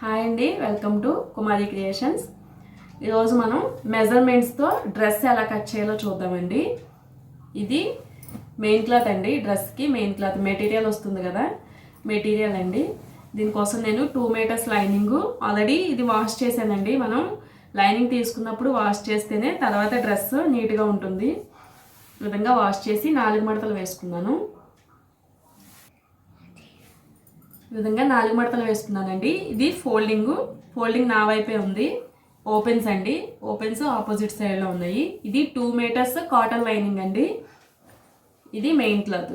Hi అండి welcome to Kumari creations. ఈరోజు మనం మెజర్మెంట్స్తో డ్రెస్ ఎలా కట్ చేయాలో చూద్దామండి. ఇది మెయిన్ క్లాత్ అండి డ్రెస్కి మెయిన్ క్లాత్. మెటీరియల్ వస్తుంది కదా మెటీరియల్ అండి. దీనికోసం నేను టూ మీటర్స్ లైనింగ్. ఆల్రెడీ ఇది వాష్ చేశానండి. మనం లైనింగ్ తీసుకున్నప్పుడు వాష్ చేస్తేనే తర్వాత డ్రెస్ నీట్గా ఉంటుంది. విధంగా వాష్ చేసి నాలుగు మడతలు వేసుకున్నాను ఈ విధంగా నాలుగు మడతలు వేసుకున్నానండి. ఇది ఫోల్డింగ్. ఫోల్డింగ్ నా వైపే ఉంది. ఓపెన్స్ అండి. ఓపెన్స్ ఆపోజిట్ సైడ్లో ఉన్నాయి. ఇది టూ మీటర్స్ కాటన్ లైనింగ్ అండి. ఇది మెయిన్ క్లాత్.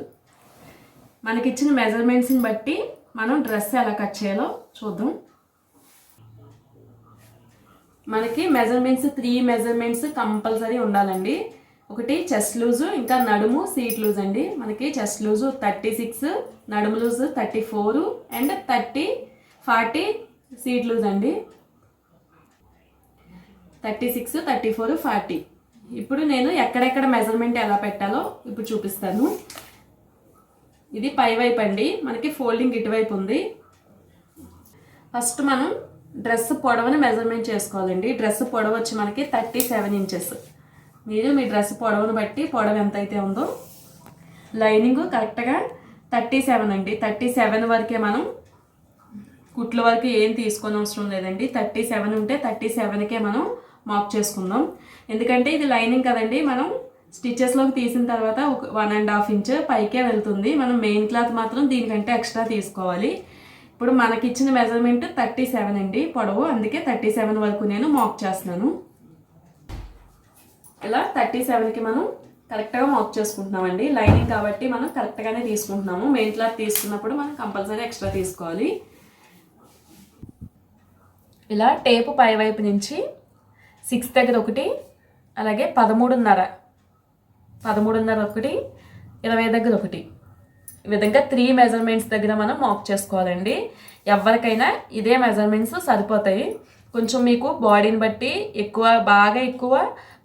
మనకిచ్చిన మెజర్మెంట్స్ని బట్టి మనం డ్రెస్ ఎలా కట్ చేయాలో చూద్దాం. మనకి మెజర్మెంట్స్ త్రీ మెజర్మెంట్స్ కంపల్సరీ ఉండాలండి. ఒకటి చెస్ట్ లూజు ఇంకా నడుము సీట్ లూజ్ అండి. మనకి చెస్ట్ లూజు థర్టీ సిక్స్ నడుము loose thirty four and thirty forty seat loose అండి. Thirty six thirty four forty. ఇప్పుడు నేను ఎక్కడెక్కడ మెజర్మెంట్ ఎలా పెట్టాలో ఇప్పుడు చూపిస్తాను. ఇది పై వైపు అండి. మనకి ఫోల్డింగ్ ఇటువైపు ఉంది. ఫస్ట్ మనం డ్రెస్ పొడవని మెజర్మెంట్ చేసుకోవాలండి. డ్రెస్ పొడవ వచ్చి మనకి థర్టీ సెవెన్ ఇంచెస్. మీరు మీ డ్రెస్ పొడవును బట్టి పొడవ ఎంత అయితే ఉందో లైనింగ్ కరెక్ట్గా థర్టీ సెవెన్ అండి. థర్టీ సెవెన్ వరకే మనం కుట్ల వరకు ఏం తీసుకొని అవసరం లేదండి. థర్టీ సెవెన్ ఉంటే థర్టీ సెవెన్కే మనం మాక్ చేసుకుందాం. ఎందుకంటే ఇది లైనింగ్ కదండి. మనం స్టిచ్చెస్లోకి తీసిన తర్వాత ఒక వన్ అండ్ హాఫ్ ఇంచ్ పైకే వెళ్తుంది. మనం మెయిన్ క్లాత్ మాత్రం దీనికంటే ఎక్స్ట్రా తీసుకోవాలి. ఇప్పుడు మనకిచ్చిన మెజర్మెంట్ థర్టీ సెవెన్ అండి. పొడవు అందుకే థర్టీ సెవెన్ వరకు నేను మాక్ చేస్తున్నాను. ఇలా థర్టీ సెవెన్కి మనం కరెక్ట్గా మార్క్ చేసుకుంటున్నామండి. లైనింగ్ కాబట్టి మనం కరెక్ట్గానే తీసుకుంటున్నాము. మెయిన్ క్లాత్ తీసుకున్నప్పుడు మనం కంపల్సరీ ఎక్స్ట్రా తీసుకోవాలి. ఇలా టేపు పై వైపు నుంచి సిక్స్ దగ్గర ఒకటి అలాగే పదమూడున్నర పదమూడున్నర ఒకటి ఇరవై దగ్గర ఒకటి. ఈ విధంగా త్రీ మెజర్మెంట్స్ దగ్గర మనం మార్క్ చేసుకోవాలండి. ఎవరికైనా ఇదే మెజర్మెంట్స్ సరిపోతాయి. కొంచెం మీకు బాడీని బట్టి ఎక్కువ బాగా ఎక్కువ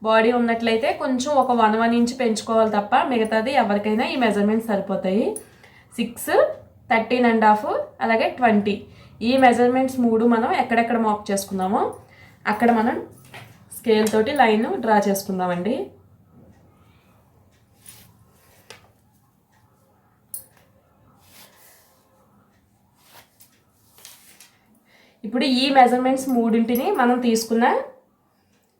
బాడీ ఉన్నట్లయితే కొంచెం ఒక వన్ వన్ ఇంచ్ పెంచుకోవాలి తప్ప మిగతాది ఎవరికైనా ఈ మెజర్మెంట్స్ సరిపోతాయి. సిక్స్ థర్టీన్ అండ్ హాఫ్ అలాగే ట్వంటీ ఈ మెజర్మెంట్స్ మూడు మనం ఎక్కడెక్కడ మార్క్ చేసుకున్నామో అక్కడ మనం స్కేల్ తోటి లైన్ డ్రా చేసుకుందామండి. ఇప్పుడు ఈ మెజర్మెంట్స్ మూడింటిని మనం తీసుకున్న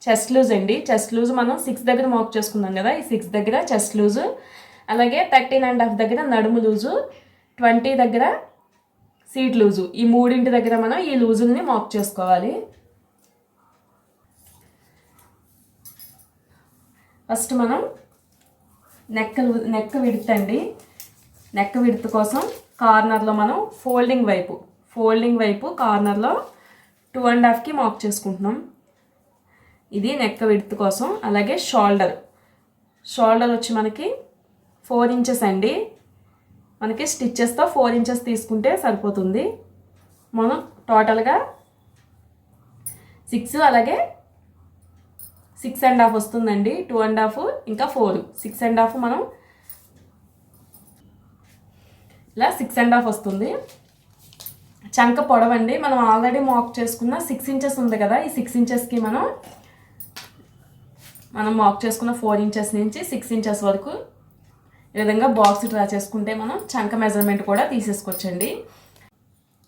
చెస్ట్ లూజ్ అండి. చెస్ట్ లూజ్ మనం సిక్స్ దగ్గర మాక్ చేసుకున్నాం కదా. ఈ సిక్స్ దగ్గర చెస్ట్ లూజ్ అలాగే థర్టీన్ అండ్ హాఫ్ దగ్గర నడుము లూజు ట్వంటీ దగ్గర సీట్ లూజు ఈ మూడింటి దగ్గర మనం ఈ లూజుల్ని మాక్ చేసుకోవాలి. ఫస్ట్ మనం నెక్ నెక్ విడత్ అండి. నెక్ విడత్ కోసం కార్నర్లో మనం ఫోల్డింగ్ వైపు ఫోల్డింగ్ వైపు కార్నర్లో టూ అండ్ హాఫ్కి మాక్ చేసుకుంటున్నాం. ఇది నెక్ విడ్త్ కోసం అలాగే షోల్డర్ షోల్డర్ వచ్చి మనకి ఫోర్ ఇంచెస్ అండి. మనకి స్టిచ్చెస్తో ఫోర్ ఇంచెస్ తీసుకుంటే సరిపోతుంది. మనం టోటల్గా సిక్స్ అలాగే సిక్స్ అండ్ హాఫ్ వస్తుందండి. టూ అండ్ హాఫ్ ఇంకా ఫోర్ సిక్స్ అండ్ హాఫ్ మనం ఇలా సిక్స్ అండ్ హాఫ్ వస్తుంది. చంక పొడవండి. మనం ఆల్రెడీ మాక్ చేసుకున్న సిక్స్ ఇంచెస్ ఉంది కదా. ఈ సిక్స్ ఇంచెస్కి మనం మనం మాక్ చేసుకున్న ఫోర్ ఇంచెస్ నుంచి సిక్స్ ఇంచెస్ వరకు ఈ విధంగా బాక్స్ డ్రా చేసుకుంటే మనం చంక మెజర్మెంట్ కూడా తీసేసుకోవచ్చండి.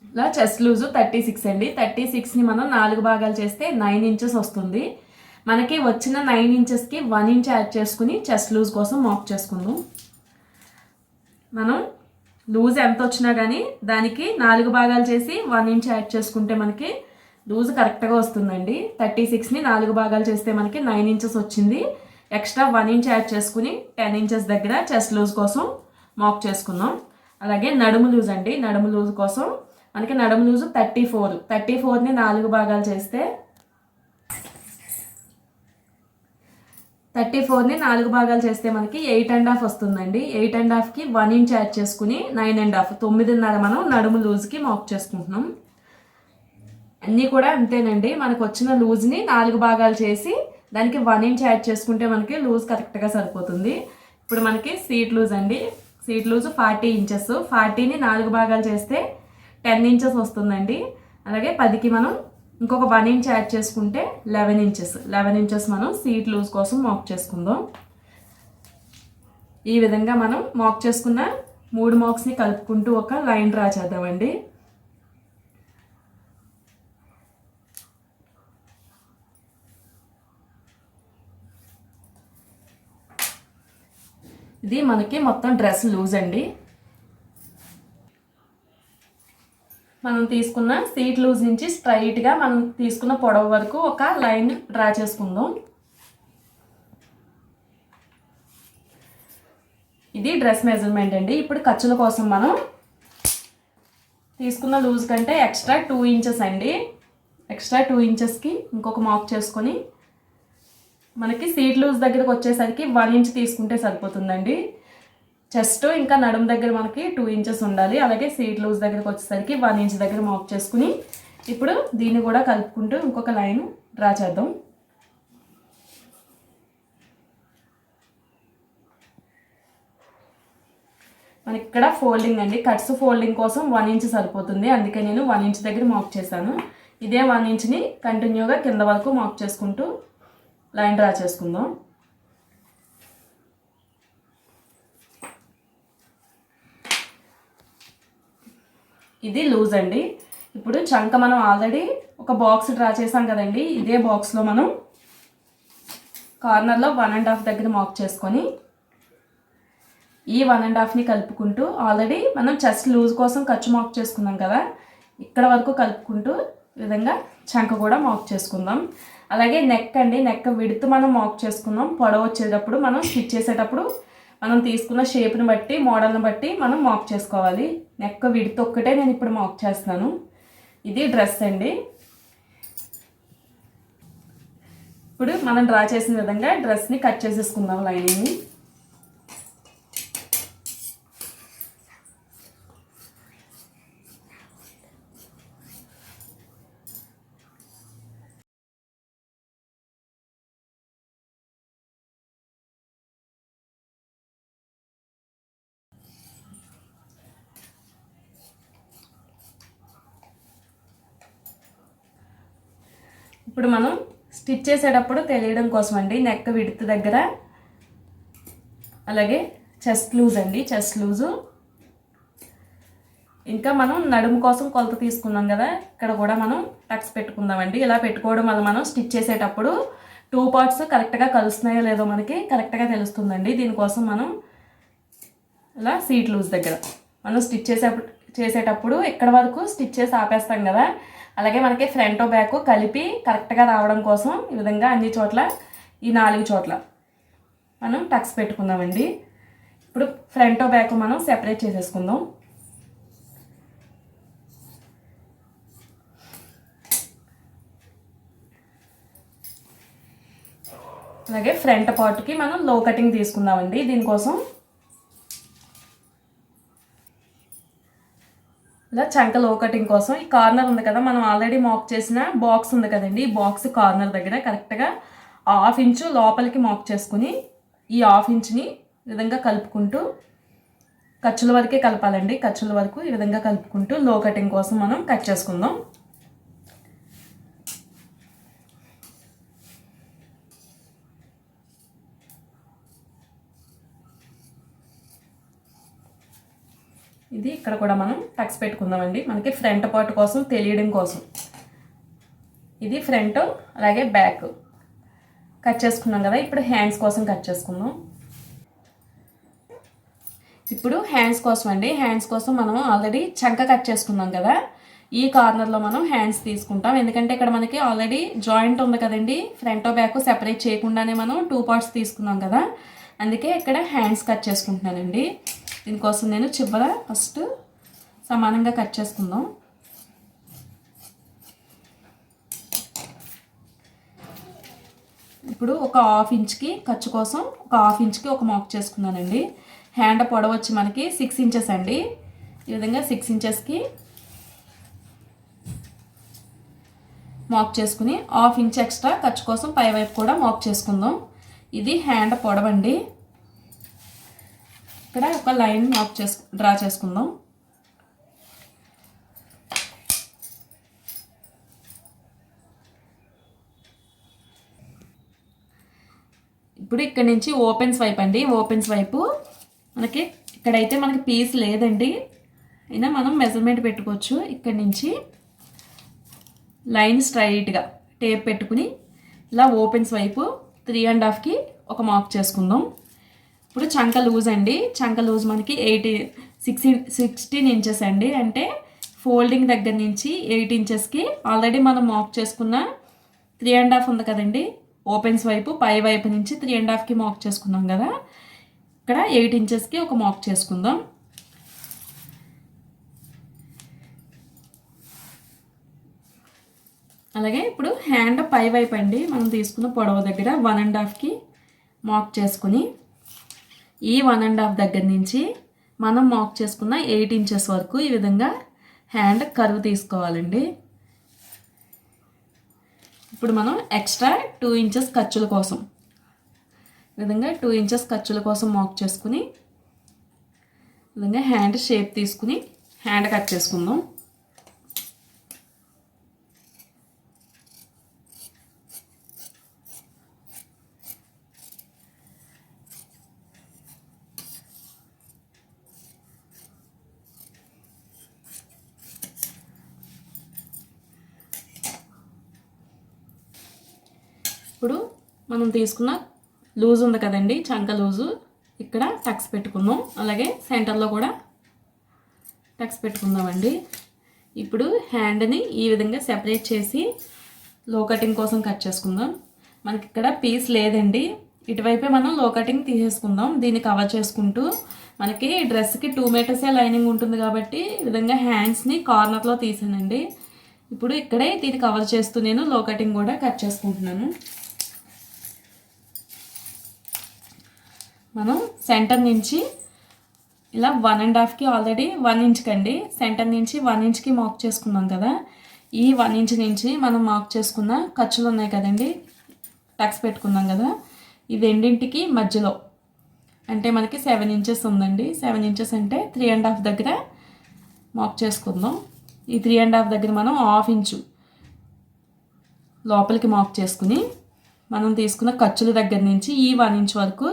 ఇలా చెస్ట్ లూజు థర్టీ సిక్స్ అండి. థర్టీ సిక్స్ని మనం నాలుగు భాగాలు చేస్తే నైన్ ఇంచెస్ వస్తుంది. మనకి వచ్చిన నైన్ ఇంచెస్కి వన్ ఇంచ్ యాడ్ చేసుకుని చెస్ట్ లూజ్ కోసం మాక్ చేసుకుందాం. మనం లూజ్ ఎంత వచ్చినా కానీ దానికి నాలుగు భాగాలు చేసి వన్ ఇంచ్ యాడ్ చేసుకుంటే మనకి లూజ్ కరెక్ట్గా వస్తుందండి. థర్టీ సిక్స్ని నాలుగు భాగాలు చేస్తే మనకి నైన్ ఇంచెస్ వచ్చింది. ఎక్స్ట్రా వన్ ఇంచ్ యాడ్ చేసుకుని టెన్ ఇంచెస్ దగ్గర చెస్ట్ లూజ్ కోసం మాక్ చేసుకుందాం. అలాగే నడుము లూజ్ అండి. నడుము లూజ్ కోసం మనకి నడుము లూజు థర్టీ ఫోర్. థర్టీ ఫోర్ని నాలుగు భాగాలు చేస్తే థర్టీ ఫోర్ని నాలుగు భాగాలు చేస్తే మనకి ఎయిట్ అండ్ హాఫ్ వస్తుందండి. ఎయిట్ అండ్ హాఫ్కి వన్ ఇంచ్ యాడ్ చేసుకుని నైన్ అండ్ హాఫ్. తొమ్మిదిన్నర మనం నడుము లూజ్కి మాక్ చేసుకుంటున్నాం. అన్నీ కూడా అంతేనండి. మనకు వచ్చిన లూజ్ని నాలుగు భాగాలు చేసి దానికి వన్ ఇంచ్ యాడ్ చేసుకుంటే మనకి లూజ్ కరెక్ట్గా సరిపోతుంది. ఇప్పుడు మనకి సీట్ లూజ్ అండి. సీట్ లూజ్ ఫార్టీ ఇంచెస్ ఫార్టీని నాలుగు భాగాలు చేస్తే టెన్ ఇంచెస్ వస్తుందండి. అలాగే పదికి మనం ఇంకొక వన్ ఇంచ్ యాడ్ చేసుకుంటే లెవెన్ ఇంచెస్ లెవెన్ ఇంచెస్ మనం సీట్ లూజ్ కోసం మాక్ చేసుకుందాం. ఈ విధంగా మనం మాక్ చేసుకున్న మూడు మార్క్స్ని కలుపుకుంటూ ఒక లైన్ డ్రా చేద్దామండి. ఇది మనకి మొత్తం డ్రెస్ లూజ్ అండి. మనం తీసుకున్న సీట్ లూజ్ నుంచి స్ట్రైట్గా మనం తీసుకున్న పొడవు వరకు ఒక లైన్ డ్రా చేసుకుందాం. ఇది డ్రెస్ మెజర్మెంట్ అండి. ఇప్పుడు ఖర్చుల కోసం మనం తీసుకున్న లూజ్ కంటే ఎక్స్ట్రా టూ ఇంచెస్ అండి. ఎక్స్ట్రా టూ ఇంచెస్కి ఇంకొక మాక్ చేసుకొని మనకి సీట్ లూజ్ దగ్గరకు వచ్చేసరికి వన్ ఇంచ్ తీసుకుంటే సరిపోతుందండి. చెస్ట్ ఇంకా నడుము దగ్గర మనకి టూ ఇంచెస్ ఉండాలి. అలాగే సీట్ లూజ్ దగ్గరకు వచ్చేసరికి వన్ ఇంచ్ దగ్గర మాప్ చేసుకుని ఇప్పుడు దీన్ని కూడా కలుపుకుంటూ ఇంకొక లైన్ డ్రా చేద్దాం. మనకి ఇక్కడ ఫోల్డింగ్ అండి. కట్స్ ఫోల్డింగ్ కోసం వన్ ఇంచ్ సరిపోతుంది. అందుకే నేను వన్ ఇంచ్ దగ్గర మాక్ చేశాను. ఇదే వన్ ఇంచ్ని కంటిన్యూగా కింద వరకు మాప్ చేసుకుంటూ లైన్ డ్రా చేసుకుందాం. ఇది లూజ్ అండి. ఇప్పుడు చంక మనం ఆల్రెడీ ఒక బాక్స్ డ్రా చేసాం కదండి. ఇదే బాక్స్లో మనం కార్నర్లో వన్ అండ్ హాఫ్ దగ్గర మాక్ చేసుకొని ఈ వన్ అండ్ హాఫ్ని కలుపుకుంటూ ఆల్రెడీ మనం చెస్ట్ లూజ్ కోసం ఖర్చు మాక్ చేసుకున్నాం కదా. ఇక్కడ వరకు కలుపుకుంటూ విధంగా చంక కూడా మాక్ చేసుకుందాం. అలాగే నెక్ అండి నెక్ విడుతు మనం మాక్ చేసుకుందాం పొడవ వచ్చేటప్పుడు మనం స్టిచ్ చేసేటప్పుడు మనం తీసుకున్న షేప్ని బట్టి మోడల్ని బట్టి మనం మాక్ చేసుకోవాలి. నెక్ విడుతు ఒక్కటే నేను ఇప్పుడు మాక్ చేస్తున్నాను. ఇది డ్రెస్ అండి. ఇప్పుడు మనం డ్రా చేసిన విధంగా డ్రెస్ని కట్ చేసేసుకుందాం లైనింగ్ని ఇప్పుడు మనం స్టిచ్ చేసేటప్పుడు తెలియడం కోసం అండి నెక్ విడుతు దగ్గర. అలాగే చెస్ట్ లూజ్ అండి చెస్ట్ లూజు. ఇంకా మనం నడుము కోసం కొలత తీసుకున్నాం కదా ఇక్కడ కూడా మనం టక్స్ పెట్టుకుందామండి. ఇలా పెట్టుకోవడం వల్ల మనం స్టిచ్ చేసేటప్పుడు టూ పార్ట్స్ కరెక్ట్గా కలుస్తున్నాయో లేదో మనకి కరెక్ట్గా తెలుస్తుందండి. దీనికోసం మనం ఇలా సీట్ లూజ్ దగ్గర. మనం స్టిచ్ చేసే చేసేటప్పుడు ఇక్కడ వరకు స్టిచ్ చేసి ఆపేస్తాం కదా అలాగే మనకి ఫ్రంట్ బ్యాక్ కలిపి కరెక్ట్గా రావడం కోసం ఈ విధంగా అన్ని చోట్ల ఈ నాలుగు చోట్ల మనం టక్స్ పెట్టుకుందామండి. ఇప్పుడు ఫ్రంట్ బ్యాక్ మనం సెపరేట్ చేసేసుకుందాం. అలాగే ఫ్రంట్ పార్ట్కి మనం లో కటింగ్ తీసుకుందామండి. దీనికోసం ఇలా చంక లో కటింగ్ కోసం ఈ కార్నర్ ఉంది కదా మనం ఆల్రెడీ మాక్ చేసిన బాక్స్ ఉంది కదండి. ఈ బాక్స్ కార్నర్ దగ్గర కరెక్ట్గా హాఫ్ ఇంచు లోపలికి మాక్ చేసుకుని ఈ హాఫ్ ఇంచ్ని విధంగా కలుపుకుంటూ ఖర్చుల వరకే కలపాలండి. ఖర్చుల వరకు ఈ విధంగా కలుపుకుంటూ లో కటింగ్ కోసం మనం కట్ చేసుకుందాం. ఇది ఇక్కడ కూడా మనం టక్స్ పెట్టుకుందామండి. మనకి ఫ్రంట్ పార్ట్ కోసం తెలియడం కోసం. ఇది ఫ్రంట్ అలాగే బ్యాక్. కట్ చేసుకున్నాం కదా ఇప్పుడు హ్యాండ్స్ కోసం కట్ చేసుకుందాం. ఇప్పుడు హ్యాండ్స్ కోసం అండి. హ్యాండ్స్ కోసం మనం ఆల్రెడీ చంక కట్ చేసుకున్నాం కదా. ఈ కార్నర్లో మనం హ్యాండ్స్ తీసుకుంటాం. ఎందుకంటే ఇక్కడ మనకి ఆల్రెడీ జాయింట్ ఉంది కదండి. ఫ్రంట్ బ్యాక్ సెపరేట్ చేయకుండానే మనం టూ పార్ట్స్ తీసుకున్నాం కదా. అందుకే ఇక్కడ హ్యాండ్స్ కట్ చేసుకుంటున్నానండి. దీనికోసం నేను చివర ఫస్ట్ సమానంగా కట్ చేసుకుందాం. ఇప్పుడు ఒక హాఫ్ ఇంచ్కి ఖర్చు కోసం ఒక హాఫ్ ఇంచ్కి ఒక మాక్ చేసుకున్నానండి. హ్యాండ్ పొడవ వచ్చి మనకి సిక్స్ ఇంచెస్ అండి. ఈ విధంగా సిక్స్ ఇంచెస్కి మాక్ చేసుకుని హాఫ్ ఇంచ్ ఎక్స్ట్రా ఖర్చు కోసం పై వైపు కూడా మాక్ చేసుకుందాం. ఇది హ్యాండ్ పొడవండి. ఇక్కడ ఒక లైన్ మార్క్ చేసు డ్రా చేసుకుందాం. ఇప్పుడు ఇక్కడ నుంచి ఓపెన్ స్వైప్ అండి. ఓపెన్ వైపు మనకి ఇక్కడైతే మనకి పీస్ లేదండి. అయినా మనం మెజర్మెంట్ పెట్టుకోవచ్చు. ఇక్కడ నుంచి లైన్ స్ట్రైట్గా టేప్ పెట్టుకుని ఇలా ఓపెన్ స్వైపు త్రీ అండ్ హాఫ్కి ఒక మార్క్ చేసుకుందాం. ఇప్పుడు చంక లూజ్ అండి. చంక లూజ్ మనకి ఎయిటీ సిక్స్టీన్ సిక్స్టీన్ ఇంచెస్ అండి. అంటే ఫోల్డింగ్ దగ్గర నుంచి ఎయిట్ ఇంచెస్కి ఆల్రెడీ మనం మార్క్ చేసుకున్న త్రీ అండ్ హాఫ్ ఉంది కదండి. ఓపెన్స్ వైపు పై వైపు నుంచి త్రీ అండ్ హాఫ్కి మార్క్ చేసుకున్నాం కదా. ఇక్కడ ఎయిట్ ఇంచెస్కి ఒక మార్క్ చేసుకుందాం. అలాగే ఇప్పుడు హ్యాండ్ పై వైపు అండి. మనం తీసుకున్న పొడవు దగ్గర వన్ అండ్ హాఫ్కి మార్క్ చేసుకుని ఈ వన్ అండ్ హాఫ్ దగ్గర నుంచి మనం మార్క్ చేసుకున్న ఎయిట్ ఇంచెస్ వరకు ఈ విధంగా హ్యాండ్ కరువు తీసుకోవాలండి. ఇప్పుడు మనం ఎక్స్ట్రా టూ ఇంచెస్ ఖర్చుల కోసం ఈ విధంగా టూ ఇంచెస్ ఖర్చుల కోసం మార్క్ చేసుకుని ఈ విధంగా హ్యాండ్ షేప్ తీసుకుని హ్యాండ్ కట్ చేసుకుందాం ఇప్పుడు మనం తీసుకున్న లూజ్ ఉంది కదండి చంక లూజు. ఇక్కడ టక్స్ పెట్టుకుందాం. అలాగే సెంటర్లో కూడా టక్స్ పెట్టుకుందామండి. ఇప్పుడు హ్యాండ్ని ఈ విధంగా సెపరేట్ చేసి లో కటింగ్ కోసం కట్ చేసుకుందాం. మనకి ఇక్కడ పీస్ లేదండి. ఇటువైపే మనం లో కటింగ్ తీసేసుకుందాం. దీన్ని కవర్ చేసుకుంటూ మనకి డ్రెస్కి టూ మీటర్సే లైనింగ్ ఉంటుంది కాబట్టి ఈ విధంగా హ్యాండ్స్ని కార్నర్లో తీసానండి. ఇప్పుడు ఇక్కడే దీన్ని కవర్ చేస్తూ నేను లో కటింగ్ కూడా కట్ చేసుకుంటున్నాను. మనం సెంటర్ నుంచి ఇలా వన్ అండ్ హాఫ్కి ఆల్రెడీ వన్ ఇంచ్కి అండి సెంటర్ నుంచి వన్ ఇంచ్కి మార్క్ చేసుకున్నాం కదా. ఈ వన్ ఇంచ్ నుంచి మనం మార్క్ చేసుకున్న ఖర్చులు ఉన్నాయి కదండి. టక్స్ పెట్టుకున్నాం కదా. ఈ రెండింటికి మధ్యలో అంటే మనకి సెవెన్ ఇంచెస్ ఉందండి. సెవెన్ ఇంచెస్ అంటే త్రీ అండ్ హాఫ్ దగ్గర మార్క్ చేసుకుందాం. ఈ త్రీ అండ్ హాఫ్ దగ్గర మనం హాఫ్ ఇంచు లోపలికి మార్క్ చేసుకుని మనం తీసుకున్న ఖర్చుల దగ్గర నుంచి ఈ వన్ ఇంచ్ వరకు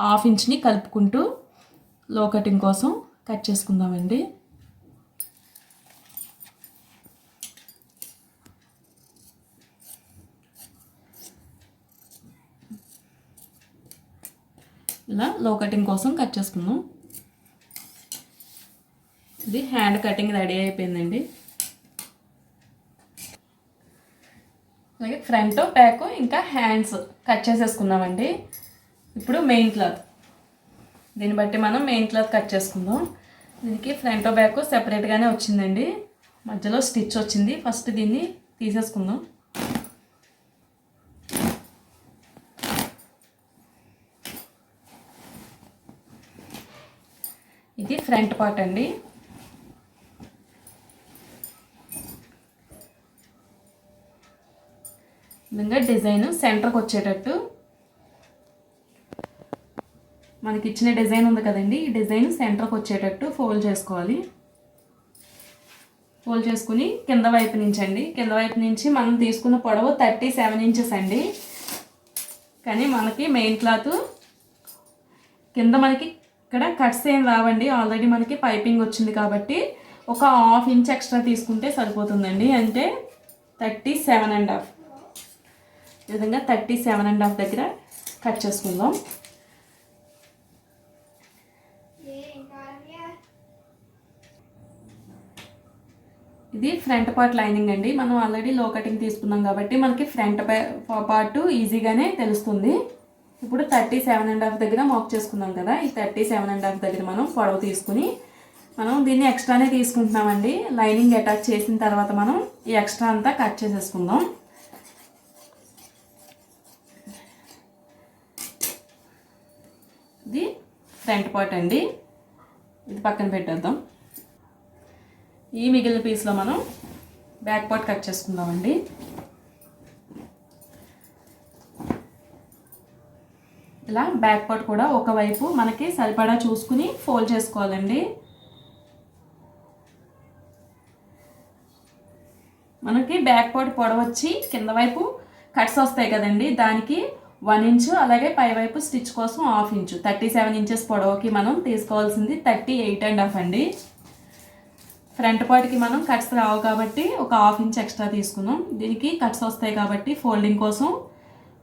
హాఫ్ ఇంచ్ని కలుపుకుంటూ లో కటింగ్ కోసం కట్ చేసుకుందామండి. ఇలా లో కటింగ్ కోసం కట్ చేసుకుందాం. ఇది హ్యాండ్ కటింగ్ రెడీ అయిపోయిందండి. అలాగే ఫ్రంట్ బ్యాక్ ఇంకా హ్యాండ్స్ కట్ చేసేసుకున్నామండి ఇప్పుడు మెయిన్ క్లాత్ దీన్ని బట్టి మనం మెయిన్ క్లాత్ కట్ చేసుకుందాం. దీనికి ఫ్రంట్ బ్యాక్ సెపరేట్గానే వచ్చిందండి. మధ్యలో స్టిచ్ వచ్చింది. ఫస్ట్ దీన్ని తీసేసుకుందాం. ఇది ఫ్రంట్ పార్ట్ అండి. విధంగా డిజైన్ సెంటర్కి వచ్చేటట్టు మనకి ఇచ్చిన డిజైన్ ఉంది కదండి. ఈ డిజైన్ సెంటర్కి వచ్చేటట్టు ఫోల్డ్ చేసుకోవాలి. ఫోల్డ్ చేసుకుని కింద వైపు నుంచి అండి. కింద వైపు నుంచి మనం తీసుకున్న పొడవు థర్టీ సెవెన్ ఇంచెస్ అండి. కానీ మనకి మెయిన్ క్లాత్ కింద మనకి ఇక్కడ కట్స్ ఏం రావండి. ఆల్రెడీ మనకి పైపింగ్ వచ్చింది కాబట్టి ఒక హాఫ్ ఇంచ్ ఎక్స్ట్రా తీసుకుంటే సరిపోతుందండి. అంటే థర్టీ సెవెన్ అండ్ హాఫ్. ఈ విధంగా థర్టీ సెవెన్ అండ్ హాఫ్ దగ్గర కట్ చేసుకుందాం. ఇది ఫ్రంట్ పార్ట్ లైనింగ్ అండి. మనం ఆల్రెడీ లో కటింగ్ తీసుకున్నాం కాబట్టి మనకి ఫ్రంట్ పార్ట్ ఈజీగానే తెలుస్తుంది. ఇప్పుడు థర్టీ సెవెన్ అండ్ హాఫ్ దగ్గర మాక్ చేసుకున్నాం కదా ఈ థర్టీ సెవెన్ అండ్ హాఫ్ దగ్గర మనం పొడవు తీసుకుని మనం దీన్ని ఎక్స్ట్రానే తీసుకుంటున్నామండి. లైనింగ్ అటాచ్ చేసిన తర్వాత మనం ఈ ఎక్స్ట్రా అంతా కట్ చేసేసుకుందాం. ఇది ఫ్రంట్ పార్ట్ అండి. ఇది పక్కన పెట్టేద్దాం. ఈ మిగిలిన పీస్లో మనం బ్యాక్ పార్ట్ కట్ చేసుకుందామండి. ఇలా బ్యాక్ పార్ట్ కూడా ఒకవైపు మనకి సరిపడా చూసుకుని ఫోల్డ్ చేసుకోవాలండి. మనకి బ్యాక్ పార్ట్ పొడవచ్చి కింద వైపు కట్స్ వస్తాయి కదండి. దానికి వన్ ఇంచు అలాగే పై వైపు స్టిచ్ కోసం half inch. Thirty seven inches పొడవుకి మనం తీసుకోవాల్సింది థర్టీ ఎయిట్ అండ్ హాఫ్ అండి. ఫ్రంట్ పార్ట్కి మనం కట్స్ రావు కాబట్టి ఒక హాఫ్ ఇంచ్ ఎక్స్ట్రా తీసుకున్నాం దీనికి కట్స్ వస్తాయి కాబట్టి ఫోల్డింగ్ కోసం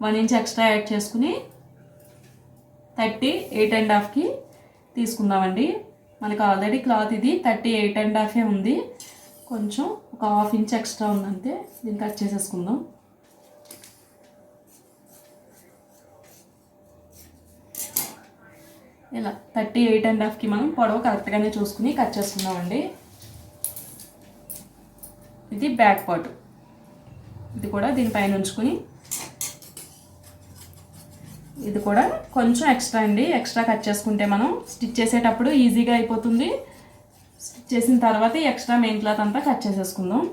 వన్ ఇంచ్ ఎక్స్ట్రా యాడ్ చేసుకుని థర్టీ ఎయిట్ అండ్ హాఫ్కి తీసుకుందామండి. మనకు ఆల్రెడీ క్లాత్ ఇది థర్టీ ఎయిట్ అండ్ హాఫే ఉంది. కొంచెం ఒక హాఫ్ ఇంచ్ ఎక్స్ట్రా ఉందంటే దీన్ని కట్ చేసేసుకుందాం. ఇలా థర్టీ ఎయిట్ అండ్ హాఫ్కి మనం పొడవు కరెక్ట్గానే చూసుకుని కట్ చేసుకుందామండి. ఇది బ్యాక్ పార్ట్. ఇది కూడా దీనిపైన ఉంచుకుని ఇది కూడా కొంచెం ఎక్స్ట్రా అండి. ఎక్స్ట్రా కట్ చేసుకుంటే మనం స్టిచ్ చేసేటప్పుడు ఈజీగా అయిపోతుంది. స్టిచ్ చేసిన తర్వాత ఎక్స్ట్రా మెయిన్ క్లాత్ అంతా కట్ చేసేసుకుందాం.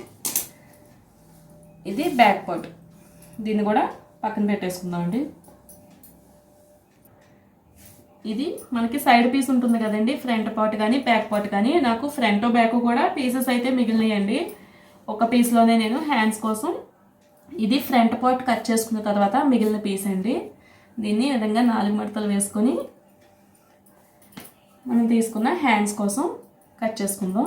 ఇది బ్యాక్ పార్ట్. దీన్ని కూడా పక్కన పెట్టేసుకుందాం అండి. ఇది మనకి సైడ్ పీస్ ఉంటుంది కదండి. ఫ్రంట్ పార్ట్ కానీ బ్యాక్ పార్ట్ కానీ నాకు ఫ్రంట్ బ్యాక్ కూడా పీసెస్ అయితే మిగిలినాయండి. ఒక పీస్లోనే నేను హ్యాండ్స్ కోసం ఇది ఫ్రంట్ పార్ట్ కట్ చేసుకున్న తర్వాత మిగిలిన పీస్ అండి. దీన్ని విధంగా నాలుగు మడతలు వేసుకొని మనం తీసుకున్న హ్యాండ్స్ కోసం కట్ చేసుకుందాం.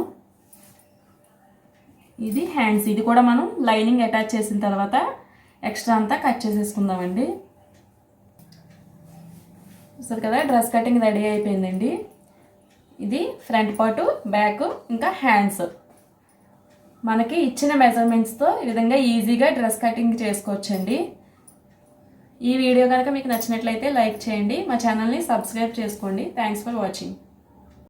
ఇది హ్యాండ్స్ ఇది కూడా మనం లైనింగ్ అటాచ్ చేసిన తర్వాత ఎక్స్ట్రా అంతా కట్ చేసేసుకుందామండి. సరే కదా డ్రెస్ కటింగ్ రెడీ అయిపోయిందండి. ఇది ఫ్రంట్ పార్టు బ్యాక్ ఇంకా హ్యాండ్స్ మనకి ఇచ్చిన మెజర్మెంట్స్తో ఈ విధంగా ఈజీగా డ్రెస్ కటింగ్ చేసుకోవచ్చండి. ఈ వీడియో కనుక మీకు నచ్చినట్లయితే లైక్ చేయండి. మా ఛానల్ని సబ్స్క్రైబ్ చేసుకోండి. Thanks for watching